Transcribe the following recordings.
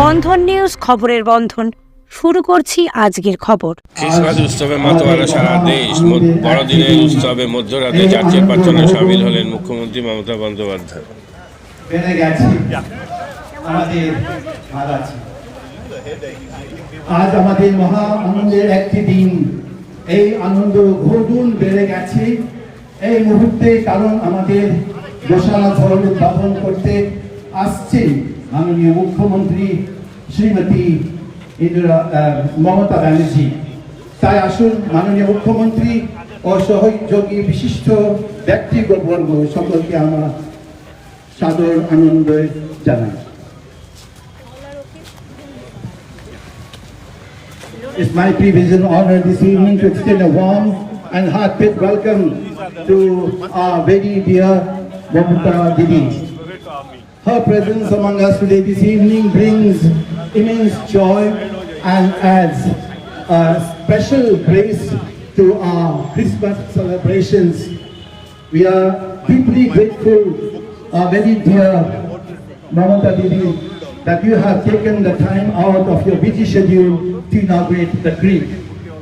বন্ধন news খবরের বন্ধন। শুরু করছি আজকের খবর। খ্রিসমাস উৎসবে মাতোয়ারা সারা দেশ। বড়দিনের উৎসবে মধ্যরাতে চার্চের প্রার্থনায় সামিল হলেন মুখ্যমন্ত্রী মমতা বন্দ্যোপাধ্যায়। বেড়ে গেছে। আমাদের আজ আমাদের মহা আনন্দের একটি দিন। এই আনন্দ বহুগুণ বেড়ে গেছে। এই মুহূর্তে কারণ আমাদের গোশালা ধর্ম উদ্ভাবন করতে আসছেন মাননীয় মুখ্যমন্ত্রী শ্রীমতী ইন্দিরা মমতা ব্যানার্জি তাই আসুন মাননীয় মুখ্যমন্ত্রী ও সহযোগী বিশিষ্ট ব্যক্তিবর্গ সকলকে আমার সাদর আনন্দ জানাই It's my privilege and honor this evening to extend a warm and heartfelt welcome to our very dear Mamata Didi. Her presence among us today this evening brings immense joy and adds a special grace to our Christmas celebrations. We are deeply grateful, our very dear Mamata Didi, that you have taken the time out of your busy schedule to inaugurate the creek,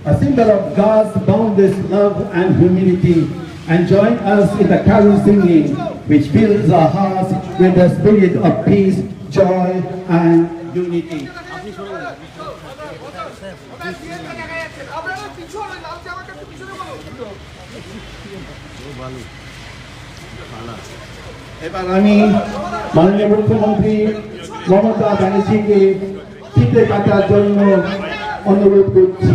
a symbol of God's boundless love and humility, and join us in the carol singing, which fills our hearts with the spirit of peace, joy, and unity. এবার আমি মাননীয় মুখ্যমন্ত্রী মমতা ব্যানার্জিকে ফিতে কাটার জন্য অনুরোধ করছি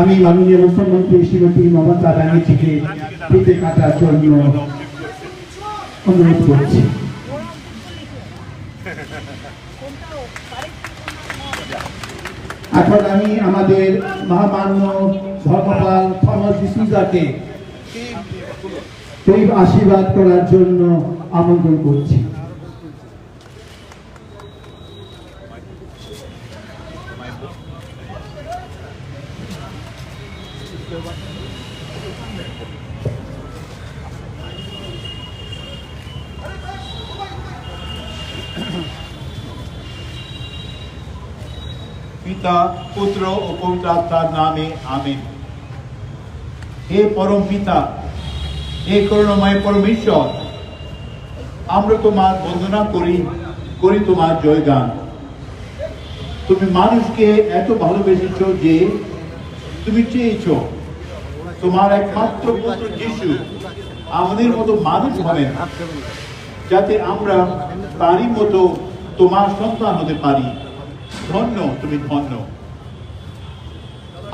আমি মাননীয় মুখ্যমন্ত্রী শ্রীমতী মমতা ব্যানার্জিকে ফিতে কাটার জন্য অনুরোধ করছি। এখন আমি আমাদের মহামান্য ধর্মপাল থমাস আশীর্বাদ করার জন্য আমন্ত্রণ করছি। পিতা, পুত্র ও পবিত্র আত্মার নামে আমিন। হে পরম পিতা, হে করুণাময় পরমেশ্বর, আমরা তোমার বন্দনা করি করি তোমার জয়গান। তুমি মানুষকে এত ভালোবেসেছ যে তুমি চেয়েছ, তোমার একমাত্র পুত্র যিশু আমাদের মতো মানুষ হবেন, যাতে আমরা তারই মতো তোমার সন্তান হতে পারি। ধন্য, তুমি ধন্য।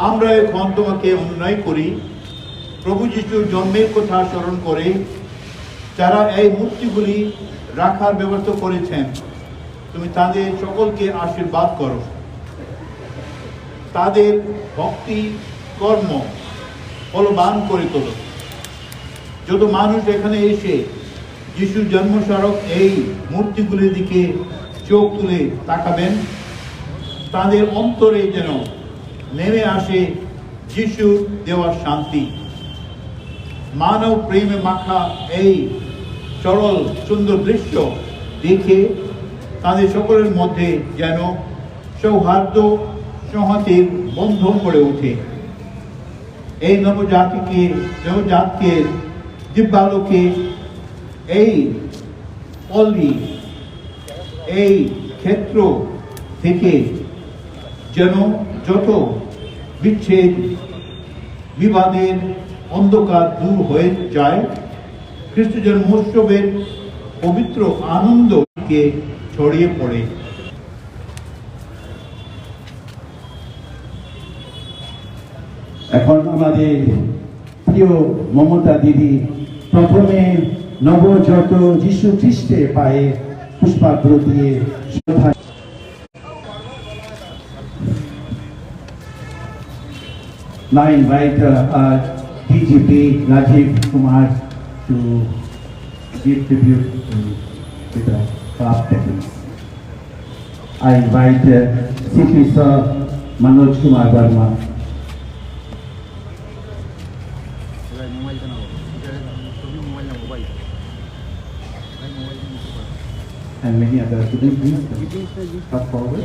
আমরা এখন তোমাকে অনুনয় করি। প্রভু যিশুর জন্মের কথা স্মরণ করে যারা এই মূর্তিগুলি রাখার ব্যবস্থা করেছেন, তুমি তাদের সকলকে আশীর্বাদ করো। তাদের ভক্তি, কর্ম ফলবান করে তোলো। যত মানুষ এখানে এসে যিশুর জন্মস্মারক এই মূর্তিগুলির দিকে চোখ তুলে তাকাবেন তাদের অন্তরে যেন নেমে আসে যিশু দেওয়ার শান্তি। মানব প্রেমে মাখা এই সরল সুন্দর দৃশ্য দেখে তাদের সকলের মধ্যে যেন সৌহার্দ্য সংহতির বন্ধন গড়ে ওঠে। এই নবজাতিকে, নবজাতকে, দিব্যালোকে এই পল্লী, এই ক্ষেত্র থেকে যেন যত বিচ্ছেদ বিবাদের অন্ধকার দূর হয়ে যায়, খ্রিস্ট জন্মোৎসবের পবিত্র আনন্দকে ছড়িয়ে পড়ে। এখন আমাদের প্রিয় মমতা দিদি প্রথমে নবজত যিশু খ্রিস্টের পায়ে পুষ্পার্ঘ্য দিয়ে শ্রদ্ধা now invite uh, uh, DGP Rajiv Kumar to give tribute to the club techniques. I invite uh, Chief Minister Manoj Kumar Verma and many other students come forward.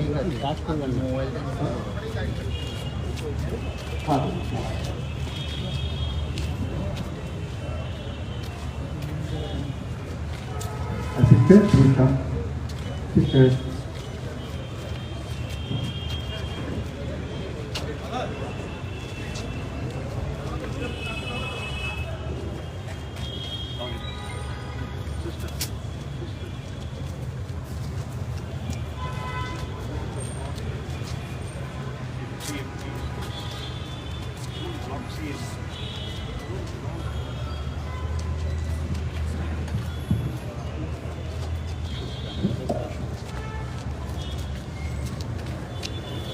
파도. Assistant, will come. Sisters. Thank you.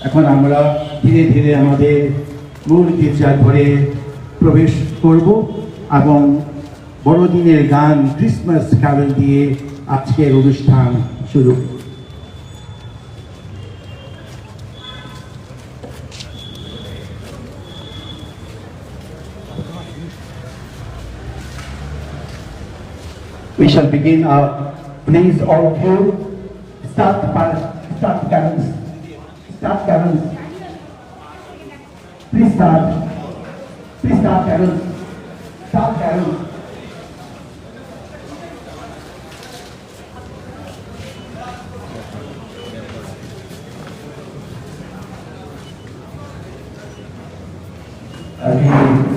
এখন আমরা ধীরে ধীরে আমাদের মূল গির্জার ঘরে প্রবেশ করব এবং বড়দিনের গান ক্রিসমাস ক্যারল দিয়ে আজকের অনুষ্ঠান শুরু। We shall begin our, please all of you, start, start carols. Start carols. Please start. Please start carols. Start carols. Again,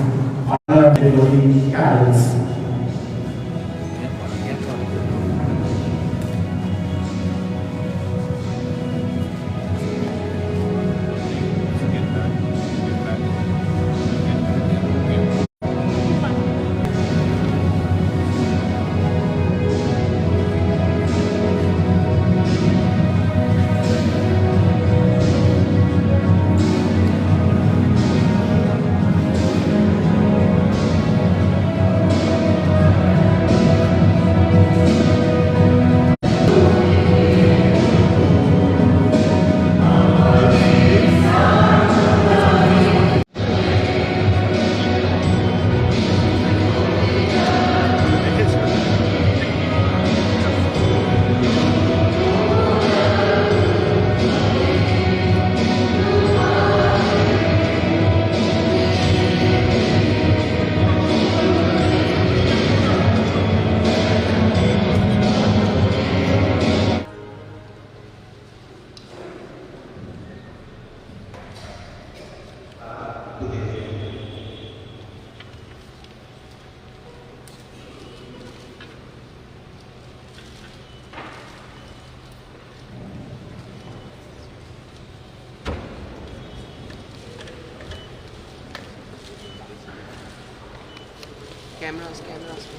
Cámbiamelos, cámbiamelos.